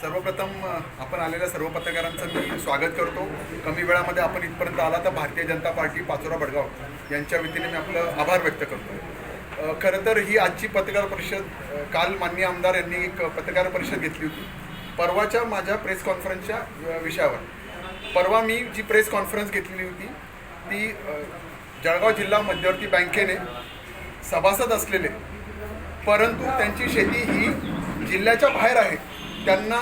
सर्वप्रथम आपण आलेल्या सर्व पत्रकारांचं मी स्वागत करतो. कमी वेळामध्ये आपण इथपर्यंत आला तर भारतीय जनता पार्टी पाचोरा बडगाव यांच्या वतीने मी आपलं आभार व्यक्त करतो. खरं तर ही आजची पत्रकार परिषद काल माननीय आमदार यांनी एक पत्रकार परिषद घेतली होती. परवाच्या माझ्या प्रेस कॉन्फरन्सच्या विषयावर. परवा मी जी प्रेस कॉन्फरन्स घेतलेली होती ती जळगाव जिल्हा मध्यवर्ती बँकेने सभासद असलेले परंतु त्यांची शेती ही जिल्ह्याच्या बाहेर आहे. त्यांना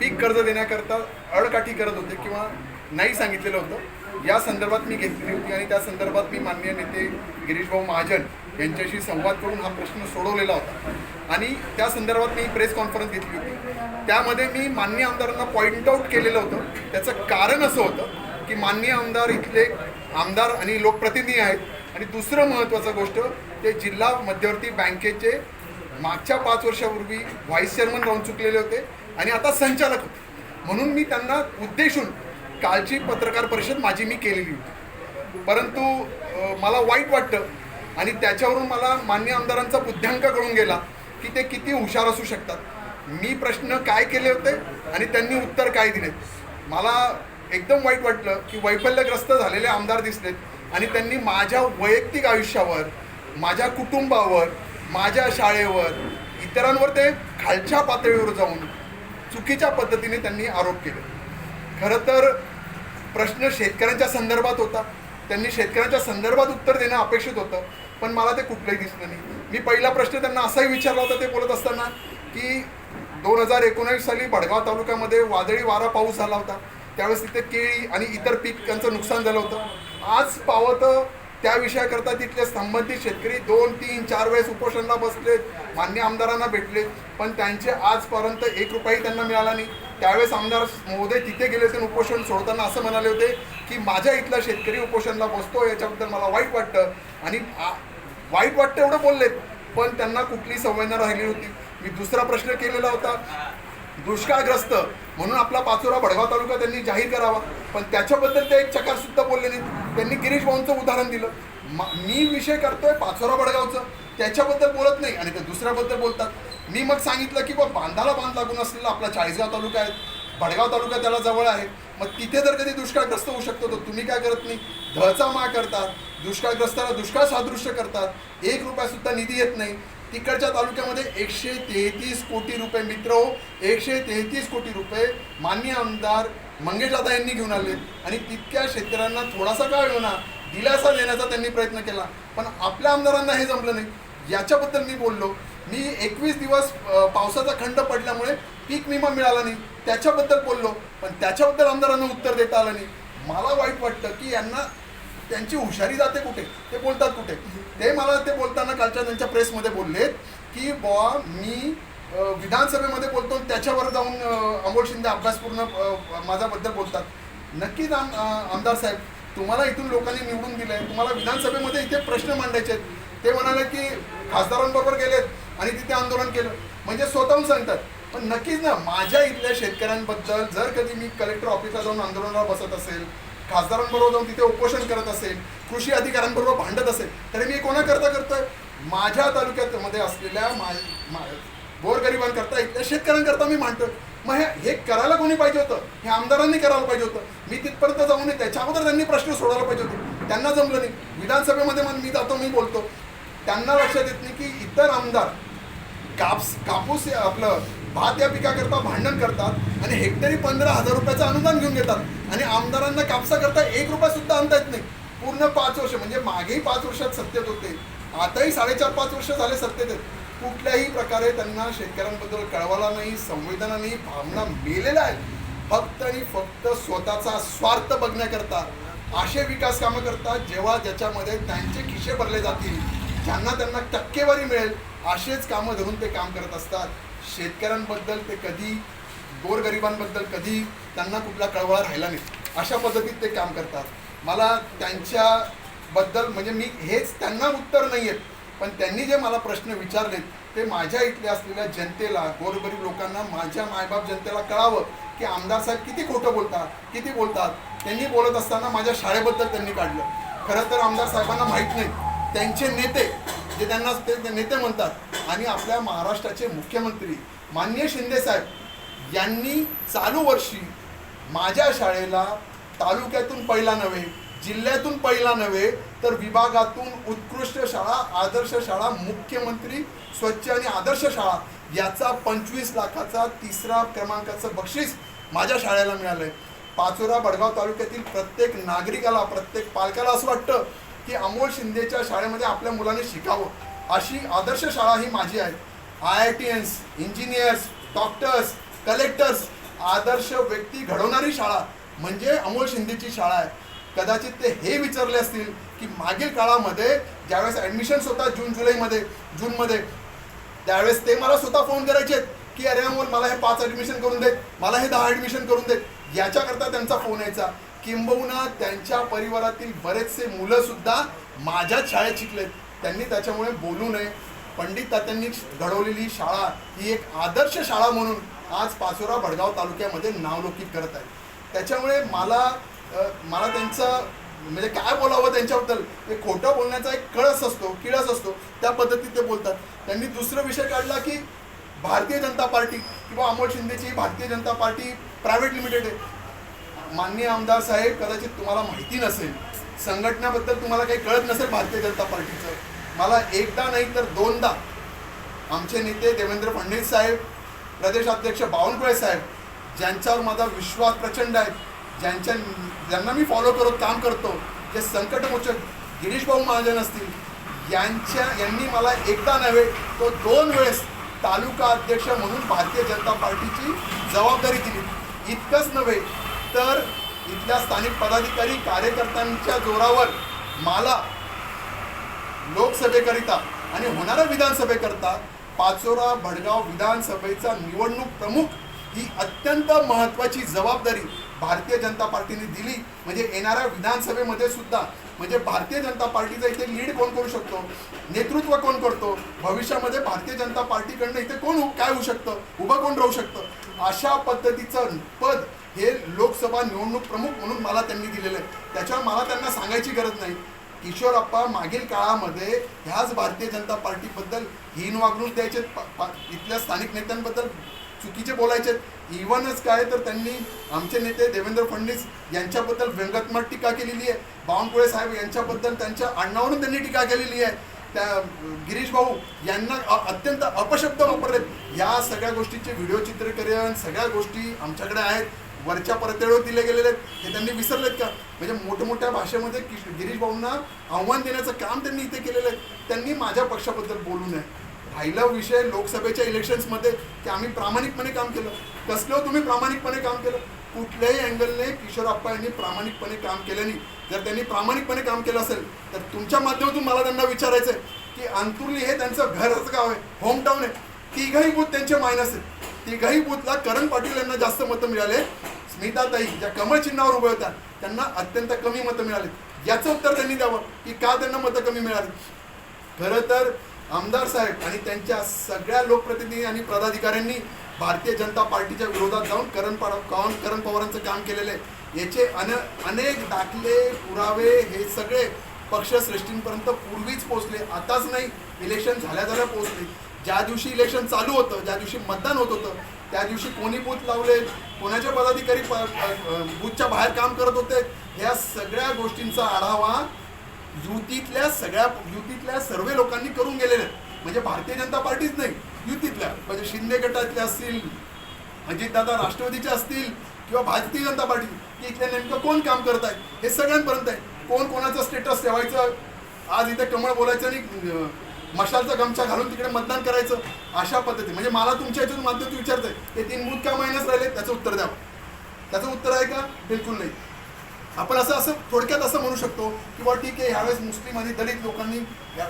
पीक कर्ज देण्याकरता अडकाठी करत होते किंवा नाही सांगितलेलं होतं. या संदर्भात मी घेतलेली होती आणि त्या संदर्भात मी माननीय नेते गिरीशभाऊ महाजन यांच्याशी संवाद करून हा प्रश्न सोडवलेला होता. आणि त्या संदर्भात मी प्रेस कॉन्फरन्स घेतली होती. त्यामध्ये मी मान्य आमदारांना पॉईंट आऊट केलेलं होतं. त्याचं कारण असं होतं की मान्य आमदार इथले आमदार आणि लोकप्रतिनिधी आहेत. आणि दुसरं महत्त्वाचं गोष्ट ते जिल्हा मध्यवर्ती बँकेचे मागच्या पाच वर्षापूर्वी व्हाईस चेअरमन राहून चुकलेले होते. आणि आता संचालक होते. म्हणून मी त्यांना उद्देशून कालची पत्रकार परिषद माझी मी केलेली होती. परंतु मला वाईट वाटतं आणि त्याच्यावरून मला मान्य आमदारांचा बुद्ध्यांक कळून गेला की ते किती हुशार असू शकतात. मी प्रश्न काय केले होते आणि त्यांनी उत्तर काय दिले? मला एकदम वाईट वाटलं की वैफल्यग्रस्त झालेले आमदार दिसलेत आणि त्यांनी माझ्या वैयक्तिक आयुष्यावर माझ्या कुटुंबावर माझ्या शाळेवर इतरांवर ते खालच्या पातळीवर जाऊन चुकीच्या पद्धतीने त्यांनी आरोप केले. खरं तर प्रश्न शेतकऱ्यांच्या संदर्भात होता. त्यांनी शेतकऱ्यांच्या संदर्भात उत्तर देणं अपेक्षित होतं पण मला ते कुठलंही दिसलं नाही. मी पहिला प्रश्न त्यांना असाही विचारला होता ते बोलत असताना की दोन हजार एकोणावीस साली भडगाव तालुक्यामध्ये वादळी वारा पाऊस झाला होता. त्यावेळेस तिथे केळी आणि इतर पिकांचं नुकसान झालं होतं. आज पावतं त्या विषयाकरता तिथले संबंधित शेतकरी दोन तीन चार वेळेस उपोषणला बसलेत मान्य आमदारांना भेटले पण त्यांचे आजपर्यंत एक रुपयाही त्यांना मिळाला नाही. त्यावेळेस आमदार महोदय तिथे गेले होते उपोषण सोडताना असं म्हणाले होते की माझ्या इथला शेतकरी उपोषणला बसतो याच्याबद्दल मला वाईट वाटतं. आणि वाईट वाटतं एवढं बोललेत पण त्यांना कुठली संवेदना राहिली होती. मी दुसरा प्रश्न केलेला होता. दुष्काळग्रस्त. म्हणून आपला पाचोरा भडगाव तालुका त्यांनी जाहीर करावा. पण त्याच्याबद्दल ते एक चकारसुद्धा बोलले नाहीत. त्यांनी गिरीश भाऊंचं उदाहरण दिलं. मी विषय करतोय पाचोरा भडगावचं त्याच्याबद्दल बोलत नाही आणि ते दुसऱ्याबद्दल बोलतात. मी मग सांगितलं की बा बांधाला बांध लागून असलेला आपला चाळीसगाव तालुका आहे. भडगाव तालुका त्याला जवळ आहे. मग तिथे जर कधी दुष्काळग्रस्त होऊ शकतो तर तुम्ही काय करत नाही? धळचा मा करतात. दुष्काळग्रस्ताला दुष्काळ सादृश्य करतात. एक रुपयासुद्धा निधी येत नाही. तिकडच्या तालुक्यामध्ये एकशे तेहतीस कोटी रुपये मित्र हो एकशे तेहतीस कोटी रुपये मान्य आमदार मंगेशदादा यांनी घेऊन आले आणि तितक्या शेतकऱ्यांना थोडासा काय होणार दिलासा देण्याचा त्यांनी प्रयत्न केला. पण आपल्या आमदारांना हे जमलं नाही. याच्याबद्दल मी बोललो. मी एकवीस दिवस पावसाचा खंड पडल्यामुळे पीक विमा मिळाला नाही. त्याच्याबद्दल बोललो. पण त्याच्याबद्दल आमदारांना उत्तर देता आलं नाही. मला वाईट वाटतं की यांना त्यांची हुशारी जाते कुठे? ते बोलतात कुठे? ते मला ते बोलताना कालच्या त्यांच्या प्रेसमध्ये बोललेत की बुवा मी विधानसभेमध्ये बोलतो आणि त्याच्यावर जाऊन अमोल शिंदे अभ्यासपूर्ण माझ्याबद्दल बोलतात. नक्कीच आम आमदार साहेब तुम्हाला इथून लोकांनी निवडून दिलंय. तुम्हाला विधानसभेमध्ये इथे प्रश्न मांडायचे आहेत. ते म्हणाले की खासदारांबरोबर गेलेत आणि तिथे आंदोलन केलं. म्हणजे स्वतःहून सांगतात. पण नक्कीच ना माझ्या इथल्या शेतकऱ्यांबद्दल जर कधी मी कलेक्टर ऑफिसला जाऊन आंदोलनाला बसत असेल खासदारांबरोबर जाऊन तिथे उपोषण करत असेल कृषी अधिकाऱ्यांबरोबर भांडत असेल तरी मी कोणाकरता करतोय? माझ्या तालुक्यात मध्ये असलेल्या मा मा- गोरगरिबांकरता इथल्या शेतकऱ्यांकरता मी मांडतोय. मग हे हे करायला कोणी पाहिजे होतं? हे आमदारांनी करायला पाहिजे होतं. मी तिथपर्यंत जाऊ नये त्याच्या अगोदर त्यांनी प्रश्न सोडायला पाहिजे होते. त्यांना जमलं नाही. विधानसभेमध्ये मग मी जातो मी बोलतो. त्यांना लक्षात येत नाही की इतर आमदार कापस कापूस आपलं भात या पिकाकरता भांडण करतात आणि हेक्टरी पंधरा हजार रुपयाचं अनुदान घेऊन घेतात. आणि आमदारांना कापसाकरता एक रुपया सुद्धा आणता येत नाही. पूर्ण पाच वर्ष म्हणजे मागेही पाच वर्षात सत्तेत होते. आताही साडेचार पाच वर्ष झाले सत्तेत आहेत. कुठल्याही प्रकारे त्यांना शेतकऱ्यांबद्दल कळवाला नाही संवेदना नाही भावना मेलेल्या आहे फक्त आणि फक्त स्वतःचा स्वार्थ बघण्याकरता असे विकास कामं करतात जेव्हा ज्याच्यामध्ये त्यांचे खिशे भरले जातील. ज्यांना त्यांना टक्केवारी मिळेल असेच कामं धरून ते काम करत असतात. शेतकऱ्यांबद्दल ते कधी गोरगरिबांबद्दल कधी त्यांना कुठला कळवळा राहिला नाही. अशा पद्धतीत ते काम करतात. मला त्यांच्याबद्दल म्हणजे मी हेच त्यांना उत्तर नाही आहेत पण त्यांनी जे मला प्रश्न विचारलेत ते माझ्या इथल्या असलेल्या जनतेला गोरगरीब लोकांना माझ्या मायबाप जनतेला कळावं की आमदार साहेब किती खोटं बोलतात किती बोलतात. त्यांनी बोलत असताना माझ्या शाळेबद्दल त्यांनी काढलं. खरं तर आमदार साहेबांना माहीत नाही. त्यांचे नेते जे त्यांना ते ते नेते म्हणतात आणि आपल्या महाराष्ट्राचे मुख्यमंत्री माननीय शिंदेसाहेब यांनी चालू वर्षी माझ्या शाळेला तालुक्यातून पहिला नव्हे जिल्ह्यातून पहिला नव्हे तर विभागातून उत्कृष्ट शाळा आदर्श शाळा मुख्यमंत्री स्वच्छ आणि आदर्श शाळा याचा पंचवीस लाखाचा तिसरा क्रमांकाचं बक्षीस माझ्या शाळेला मिळालं आहे पाचोरा बडगाव तालुक्यातील प्रत्येक नागरिकाला प्रत्येक पालकाला असं वाटतं की अमोल शिंदेच्या शाळेमध्ये आपल्या मुलाने शिकावं. अशी आदर्श शाळा ही माझी आहे. IITians engineers doctors collectors आदर्श व्यक्ती घडवणारी शाळा म्हणजे अमोल शिंदेची शाळा आहे. कदाचित ते हे विचारले असतील की मागील काळामध्ये ज्यावेळेस ॲडमिशन्स होतात जून जुलैमध्ये जूनमध्ये त्यावेळेस ते मला स्वतः फोन करायचे की अरे अमोल मला हे पाच ॲडमिशन करून देत मला हे दहा ॲडमिशन करून देत. याच्याकरता त्यांचा फोन यायचा. किंबहुना त्यांच्या परिवारातील बरेचसे मुलं सुद्धा माझ्याच शाळेत शिकलेत. त्यांनी त्याच्यामुळे बोलू नये. पंडित तात्यांनी घडवलेली शाळा ही एक आदर्श शाळा म्हणून आज पाचोरा भडगाव तालुक्यामध्ये नावलोकित करत आहे. त्याच्यामुळे मला मला त्यांचं म्हणजे काय बोलावं त्यांच्याबद्दल? हे खोटं बोलण्याचा एक कळस असतो किळस असतो. त्या पद्धतीत ते बोलतात. त्यांनी दुसरा विषय काढला की भारतीय जनता पार्टी किंवा Amol शिंदेची Bharatiya Janata party private limited आहे. माननीय आमदार साहेब कदाचित तुम्हाला माहिती नसेल. संघटनेबद्दल तुम्हाला काही कळत नसेल भारतीय जनता पार्टीचं. मला एकदा नाही तर दोनदा आमचे नेते देवेंद्र फडणवीस साहेब प्रदेशाध्यक्ष बावनकुळे साहेब ज्यांच्यावर माझा विश्वास प्रचंड आहे ज्यांच्या ज्यांना मी फॉलो करत काम करतो जे संकटमोचक गिरीश भाऊ महाजन असतील यांच्या यांनी मला एकदा नव्हे तो दोन वेळेस तालुका अध्यक्ष म्हणून भारतीय जनता पार्टीची जबाबदारी दिली. इतकंच नव्हे तर इथल्या स्थानिक पदाधिकारी कार्यकर्त्यांच्या जोरावर मला लोकसभेकरिता आणि होणाऱ्या विधानसभेकरता पाचोरा भडगाव विधानसभेचा निवडणूक प्रमुख ही अत्यंत महत्त्वाची जबाबदारी भारतीय जनता पार्टीने दिली. म्हणजे येणाऱ्या विधानसभेमध्ये सुद्धा म्हणजे भारतीय जनता पार्टीचा इथे लीड कोण करू शकतो? नेतृत्व कोण करतो? भविष्यामध्ये भारतीय जनता पार्टीकडनं इथे कोण काय होऊ शकतं? उभं कोण राहू शकतं? अशा पद्धतीचं पद हे लोकसभा निवडणूक प्रमुख म्हणून मला त्यांनी दिलेलं आहे. त्याच्यावर मला त्यांना सांगायची गरज नाही. किशोरप्पा मागील काळामध्ये ह्याच भारतीय जनता पार्टीबद्दल हीन वागणूक द्यायचे इथल्या स्थानिक नेत्यांबद्दल चुकीचे बोलायचे. इव्हनच काय तर त्यांनी आमचे नेते देवेंद्र फडणवीस यांच्याबद्दल व्यंगात्मक टीका केलेली आहे. बावनकुळे साहेब यांच्याबद्दल त्यांच्या अण्णावरून त्यांनी टीका केलेली आहे. त्या गिरीश भाऊ यांना अत्यंत अपशब्द वापरलेत. या सगळ्या गोष्टीचे व्हिडिओ चित्रीकरण सगळ्या गोष्टी आमच्याकडे आहेत. वरच्या परतळीवर दिले गेलेले आहेत हे त्यांनी विसरलेत का? म्हणजे मोठमोठ्या भाषेमध्ये किश गिरीश भाऊंना आव्हान देण्याचं काम त्यांनी इथे केलेलं आहे. त्यांनी माझ्या पक्षाबद्दल बोलू नये. राहिला विषय लोकसभेच्या इलेक्शन्समध्ये की आम्ही प्रामाणिकपणे काम केलं. कसलं? तुम्ही प्रामाणिकपणे काम केलं. कुठल्याही अँगलने किशोरप्पा यांनी प्रामाणिकपणे काम केलं नाही. जर त्यांनी प्रामाणिकपणे काम केलं असेल तर तुमच्या माध्यमातून मला त्यांना विचारायचं आहे की अंतुर्ली हे त्यांचं घरच गाव आहे होमटाऊन आहे. तिघही बूथ त्यांचे मायनस आहेत. तिघही बूथला करण पाटील यांना जास्त मतं मिळाले. स्मिताताई ज्या कमळ चिन्हावर उभे होत्या त्यांना अत्यंत कमी मतं मिळाली याचं उत्तर त्यांनी द्यावं की का त्यांना मतं कमी मिळाली? खरं तर आमदार साहेब आणि त्यांच्या सगळ्या लोकप्रतिनिधी आणि पदाधिकाऱ्यांनी भारतीय जनता पार्टीच्या विरोधात जाऊन करण पा करण करण पवारांचं काम केलेलं आहे. याचे अन अनेक दाखले पुरावे हे सगळे पक्षश्रेष्ठींपर्यंत पूर्वीच पोहोचले. आताच नाही इलेक्शन झाल्या झाल्या पोहोचले. ज्या दिवशी इलेक्शन चालू होतं ज्या दिवशी मतदान होत होतं त्या दिवशी कोणी बूथ लावले कोणाचे पदाधिकारी बूथच्या बाहेर काम करत होते या सगळ्या गोष्टींचा आढावा युतीतल्या सगळ्या युतीतल्या सर्व लोकांनी करून गेलेले आहेत. म्हणजे भारतीय जनता पार्टीच नाही युतीतल्या. म्हणजे शिंदे गटातल्या असतील अजितदादा राष्ट्रवादीचे असतील किंवा भारतीय जनता पार्टी की इथल्या नेमकं कोण काम करत आहे हे सगळ्यांपर्यंत आहे. कोण कोणाचं स्टेटस ठेवायचं? आज इथे कमळ बोलायचं आणि मशालचा गमछा घालून तिकडे मतदान करायचं अशा पद्धती. म्हणजे मला तुमच्या याच्यातून माध्यमातून विचारतंय. ते तीन बूथ का मायनस राहिले? त्याचं उत्तर द्या. त्याचं उत्तर आहे का? बिलकुल नाही. आपण असं असं थोडक्यात असं म्हणू शकतो की बा ठीक आहे ह्यावेळेस मुस्लिम आणि दलित लोकांनी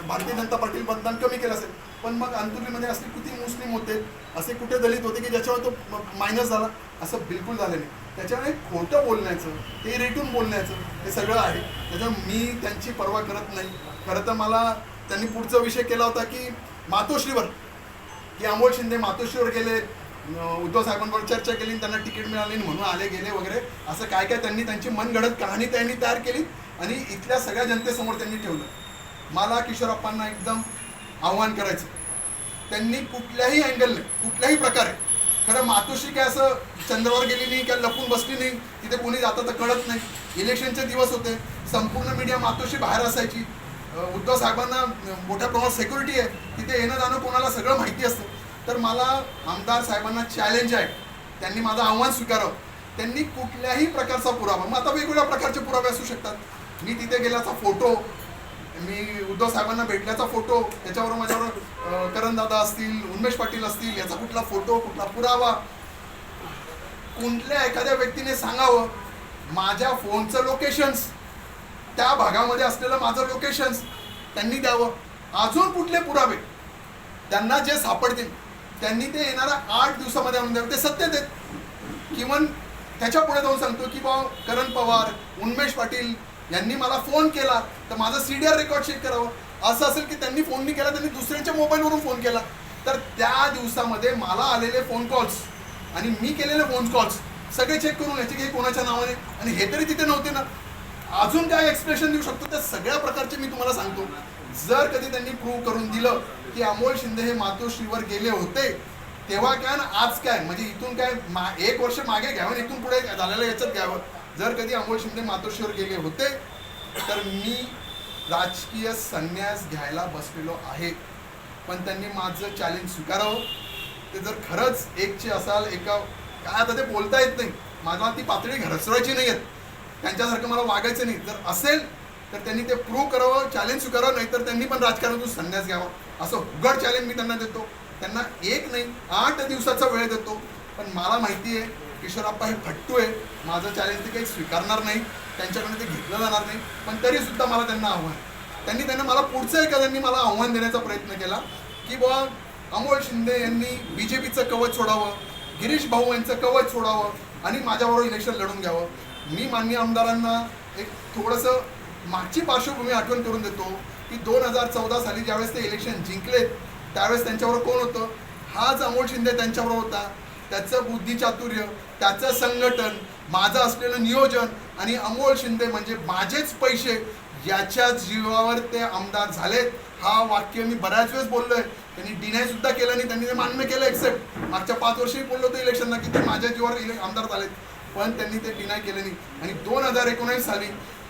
भारतीय जनता पार्टी मतदान कमी केलं असेल. पण मग अंतुर्लीमध्ये असे किती मुस्लिम होते असे कुठे दलित होते की ज्याच्यावर तो मायनस झाला? असं बिलकुल झालं नाही. त्याच्यामुळे खोटं बोलण्याचं ते रेटून बोलण्याचं हे सगळं आहे. त्याच्यामुळे मी त्यांची पर्वा करत नाही. खरं तर मला त्यांनी पुढचा विषय केला होता की मातोश्रीवर. की अमोल शिंदे मातोश्रीवर गेले उद्धव साहेबांवर चर्चा केली त्यांना तिकीट मिळाली म्हणून आले गेले वगैरे. असं काय काय त्यांनी त्यांची मनगडत कहाणी त्यांनी तयार केली आणि इथल्या सगळ्या जनतेसमोर त्यांनी ठेवलं. मला किशोरप्पांना एकदम आव्हान करायचं. त्यांनी कुठल्याही अँगलने कुठल्याही प्रकारे खरं मातोश्री काय असं चंद्रावर गेली नाही काय लपून बसली नाही तिथे कोणी जातं तर कळत नाही. इलेक्शनचे दिवस होते संपूर्ण मीडिया मातोश्री बाहेर असायची. उद्धव साहेबांना मोठ्या प्रमाणात सेक्युरिटी आहे. तिथे येणं जाणं कोणाला सगळं माहिती असतं. तर मला आमदार साहेबांना चॅलेंज आहे त्यांनी माझं आव्हान स्वीकारावं. त्यांनी कुठल्याही प्रकारचा पुरावा मग आता वेगवेगळ्या प्रकारचे पुरावे असू शकतात. मी तिथे गेल्याचा फोटो मी उद्धव साहेबांना भेटल्याचा फोटो त्याच्यावर माझ्यावर करणदादा असतील उन्मेश पाटील असतील याचा कुठला फोटो कुठला पुरावा? कुठल्या एखाद्या व्यक्तीने सांगावं? माझ्या फोनचं लोकेशन्स त्या भागामध्ये असलेलं माझं लोकेशन्स त्यांनी द्यावं. अजून कुठले पुरावे? त्यांना जे सापडतील त्यांनी ते येणाऱ्या आठ दिवसामध्ये आणून द्यावे. ते सत्य देत. किंवा त्याच्या पुढे जाऊन सांगतो की बा करण पवार उन्मेश पाटील यांनी मला फोन केला तर माझं C D R record check करावं. असं असेल की त्यांनी फोन नाही केला त्यांनी दुसऱ्यांच्या मोबाईलवरून फोन केला. तर त्या दिवसामध्ये मला आलेले फोन कॉल्स आणि मी केलेले फोन कॉल्स सगळे चेक करून याचे की कोणाच्या नावाने. आणि हे तरी तिथे नव्हते ना. अजून काय एक्सप्रेशन देऊ शकतो? त्या सगळ्या प्रकारचे मी तुम्हाला सांगतो. जर कधी त्यांनी प्रूव्ह करून दिलं की अमोल शिंदे हे मातोश्रीवर गेले होते तेव्हा काय ना आज काय? म्हणजे इथून काय मा एक वर्ष मागे घ्यावं आणि इथून पुढे झालेलं याच्यात घ्यावं. जर कधी अमोल शिंदे मातोश्रीवर गेले होते तर मी राजकीय संन्यास घ्यायला बसलेलो आहे. पण त्यांनी माझं चॅलेंज स्वीकारावं. ते जर खरंच एकचे असाल एका काय आता ते बोलता येत नाही. माझा ती पातळी घरसवायची नाही आहेत त्यांच्यासारखं मला वागायचं नाही. जर असेल तर त्यांनी ते प्रूव्ह करावं चॅलेंज स्वीकारावं नाही तर त्यांनी पण राजकारणातून संन्यास घ्यावा. असं उघड चॅलेंज मी त्यांना देतो. त्यांना एक नाही आठ दिवसाचा वेळ देतो. पण मला माहिती आहे किशोरप्पा हे फट्टू आहे. माझं चॅलेंज ते काही स्वीकारणार नाही. त्यांच्याकडे ते घेतलं जाणार नाही. पण तरीसुद्धा मला त्यांना आव्हान त्यांनी त्यांना मला पुढचं एखाद्यांनी मला आव्हान देण्याचा प्रयत्न केला की बुवा अमोल शिंदे यांनी बी जे पीचं कवच सोडावं गिरीश भाऊ यांचं कवच सोडावं आणि माझ्याबरोबर इलेक्शन लढून घ्यावं. मी मान्य आमदारांना एक थोडंसं मागची पार्श्वभूमी आठवण करून देतो की दोन हजार चौदा साली ज्यावेळेस ते इलेक्शन जिंकलेत त्यावेळेस त्यांच्यावर कोण होतं? हाच अमोल शिंदे त्यांच्याबरोबर होता. त्याचं बुद्धिचातुर्य त्याचं संघटन माझं असलेलं नियोजन आणि अमोल शिंदे म्हणजे माझेच पैसे याच्या जीवावर ते आमदार झालेत. हा वाक्य मी बऱ्याच वेळेस बोललोय. त्यांनी डिनाय सुद्धा केलं नाही. त्यांनी ते मान्य केलं एक्सेप्ट मागच्या पाच वर्षही बोललो होतो इलेक्शनला की ते माझ्या जीवावर आमदार झालेत. पण त्यांनी ते डिनाय केले नाही. आणि दोन हजार एकोणीस साली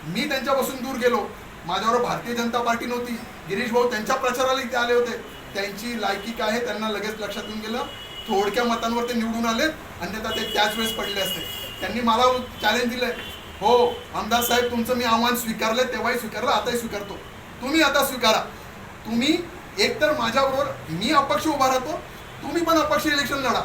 मी त्यांच्यापासून दूर गेलो. माझ्यावर भारतीय जनता पार्टी नव्हती. गिरीश भाऊ त्यांच्या प्रचाराला इथे आले होते. त्यांची लायकी काय आहे त्यांना लगेच लक्षात येऊन गेलं. थोडक्या मतांवर ते निवडून आलेत. अन्यथा ते त्याच वेळेस पडले असते. त्यांनी मला चॅलेंज दिलंय. हो आमदार साहेब तुमचं मी आव्हान स्वीकारलंय तेव्हाही स्वीकारलं आताही स्वीकारतो. तुम्ही आता स्वीकारा. तुम्ही एकतर माझ्याबरोबर मी अपक्ष उभा राहतो. तुम्ही पण अपक्ष इलेक्शन लढा.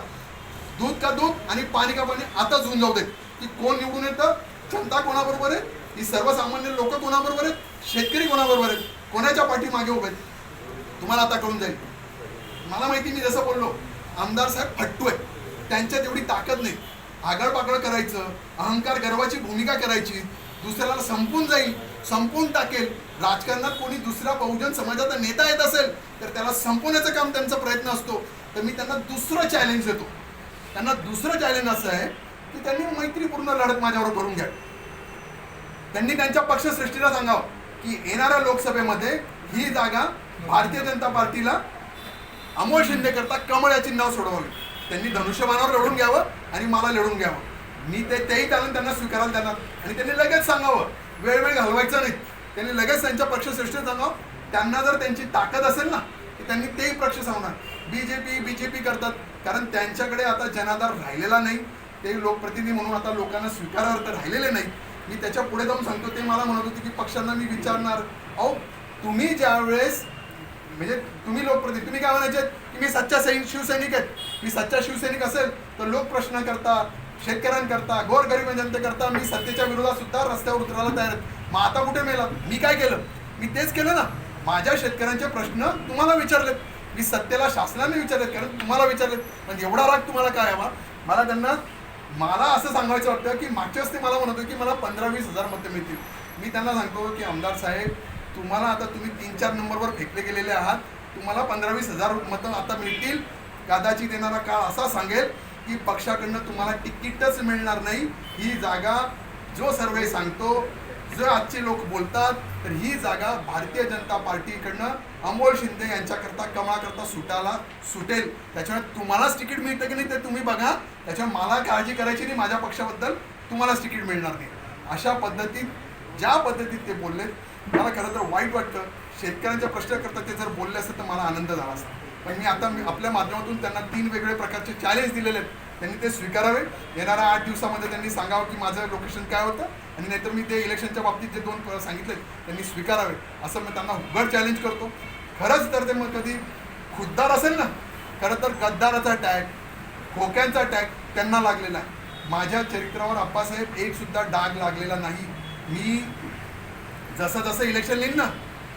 दूध का दूध आणि पाणी का पाणी आता होऊन जाऊ देत की कोण निवडून येतं? जनता कोणाबरोबर आहे? ही सर्वसामान्य लोक कोणाबरोबर आहेत? शेतकरी कोणाबरोबर आहेत? कोणाच्या पाठीमागे उभे आहेत? तुम्हाला आता कळून जाईल. मला माहिती मी जसं बोललो आमदार साहेब फट्टू आहे त्यांच्यात एवढी ताकद नाही. आगळपागळ करायचं अहंकार गर्वाची भूमिका करायची दुसऱ्याला संपून जाईल संपून टाकेल. राजकारणात कोणी दुसरा बहुजन समाजाचा नेता येत असेल तर त्याला संपवण्याचं काम त्यांचा प्रयत्न असतो. तर मी त्यांना दुसरं चॅलेंज देतो. त्यांना दुसरं चॅलेंज असं आहे की त्यांनी मैत्रीपूर्ण लढत माझ्यावर करून घ्यावी त्यांनी त्यांच्या पक्षश्रेष्ठीला सांगावं की येणाऱ्या लोकसभेमध्ये ही जागा भारतीय जनता पार्टीला अमोल शिंदे करता कमळ याची नाव सोडवावी. त्यांनी धनुष्यबाणावर लढून घ्यावं आणि मला लढून घ्यावं. मी ते तेही चालून त्यांना स्वीकारायला देणार आणि त्यांनी लगेच सांगावं वेळ वेळ घालवायचा नाही. त्यांनी लगेच त्यांच्या पक्षश्रेष्ठीला सांगावं त्यांना जर त्यांची ताकद असेल ना तर त्यांनी तेही पक्ष सांगणार. B J P B J P करतात. कारण त्यांच्याकडे आता जनाधार राहिलेला नाही ते लोकप्रतिनिधी म्हणून आता लोकांना स्वीकारार्थ राहिलेले नाही. मी त्याच्या पुढे जाऊन सांगतो ते मला म्हणत होते की पक्षांना मी विचारणार. अहो तुम्ही ज्यावेळेस म्हणजे तुम्ही लोकप्रतिनिधी तुम्ही काय म्हणायचे? की मी सच्चा सैनिक शिवसैनिक आहेत मी सच्चा शिवसैनिक असेल तर लोक प्रश्न करता शेतकऱ्यांकरता गोरगरीब जनतेकरता मी सत्तेच्या विरोधात सुद्धा रस्त्यावर उतरायला तयार मग आता कुठे मेला? मी काय केलं? मी तेच केलं ना? माझ्या शेतकऱ्यांचे प्रश्न तुम्हाला विचारलेत. मी सत्तेला शासनाने विचारत कारण तुम्हाला विचारत पण म्हणजे एवढा राग तुम्हाला काय हवा मला त्यांना मला असं सांगायचं वाटतं की मागच्या ते मला म्हणत होते की मला पंधरा वीस हजार मतं मिळतील. मी त्यांना सांगतो की आमदार साहेब तुम्हाला आता तुम्ही तीन चार नंबरवर फेकले गेलेले आहात. तुम्हाला पंधरा वीस हजार मतं आता मिळतील. कदाचित येणारा काळ असा सांगेल की पक्षाकडनं तुम्हाला तिकीटच मिळणार नाही. ही जागा जो सर्वे सांगतो जर आजचे लोक बोलतात तर ही जागा भारतीय जनता पार्टीकडनं अमोल शिंदे यांच्याकरता कमळाकरता सुटायला सुटेल. त्याच्यामुळे तुम्हालाच तिकीट मिळतं की नाही ते तुम्ही बघा. त्याच्यामुळे मला काळजी करायची नाही माझ्या पक्षाबद्दल. तुम्हालाच तिकीट मिळणार नाही. अशा पद्धतीत ज्या पद्धतीत ते बोलले मला खरं तर वाईट वाटतं. शेतकऱ्यांच्या प्रश्नाकरता ते जर बोलले असतं तर मला आनंद झाला असता. पण मी आता मी आपल्या माध्यमातून त्यांना तीन वेगळे प्रकारचे चॅलेंज दिलेले आहेत. त्यांनी ते स्वीकारावे. येणाऱ्या आठ दिवसामध्ये त्यांनी सांगावं की माझं लोकेशन काय होतं आणि नाहीतर मी ते इलेक्शनच्या बाबतीत जे दोन सांगितले त्यांनी स्वीकारावे. असं मी त्यांना उघड चॅलेंज करतो. खरंच तर ते मग कधी खुद्दार असेल ना खरं तर गद्दाराचा टॅग खोक्यांचा टॅग त्यांना लागलेला आहे. माझ्या चरित्रावर आप्पासाहेब एक सुद्धा डाग लागलेला नाही. मी जसं जसं इलेक्शन येईल ना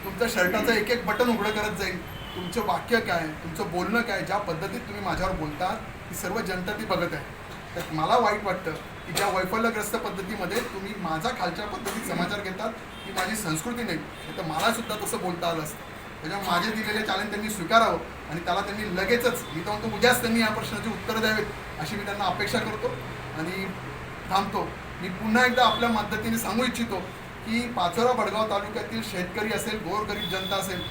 तुमचं शर्टाचं एक एक बटन उघडं करत जाईल तुमचं वाक्य काय तुमचं बोलणं काय ज्या पद्धतीत तुम्ही माझ्यावर बोलतात ती सर्व जनता ती बघत आहे. तर मला वाईट वाटतं की ज्या वैफल्यग्रस्त पद्धतीमध्ये तुम्ही माझा खालच्या पद्धतीत समाचार घेतात ही माझी संस्कृती नाही. तर मला सुद्धा तसं बोलता आलं असतं. त्याच्यामुळे माझे दिलेले चॅलेंज त्यांनी स्वीकारावं आणि त्याला त्यांनी लगेचच मी तर म्हणतो उद्याच त्यांनी या प्रश्नाची उत्तरं द्यावेत अशी मी त्यांना अपेक्षा करतो. आणि थांबतो. मी पुन्हा एकदा आपल्या मदतीने सांगू इच्छितो की पाचोरा बडगाव तालुक्यातील शेतकरी असेल गोरगरीब जनता असेल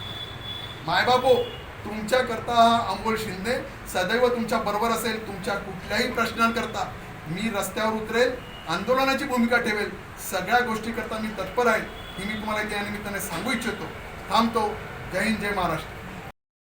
मायबापो तुमच्याकरता हा अमोल शिंदे सदैव तुमच्या बरोबर असेल तुमच्या कुठल्याही प्रश्नांकरता मी रस्त्यावर उतरेल आंदोलनाची भूमिका ठेवेल सगळ्या गोष्टीकरता मी तत्पर आहे ही मी तुम्हाला त्या निमित्ताने सांगू इच्छितो. थांबतो. जय हिंद जय महाराष्ट्र.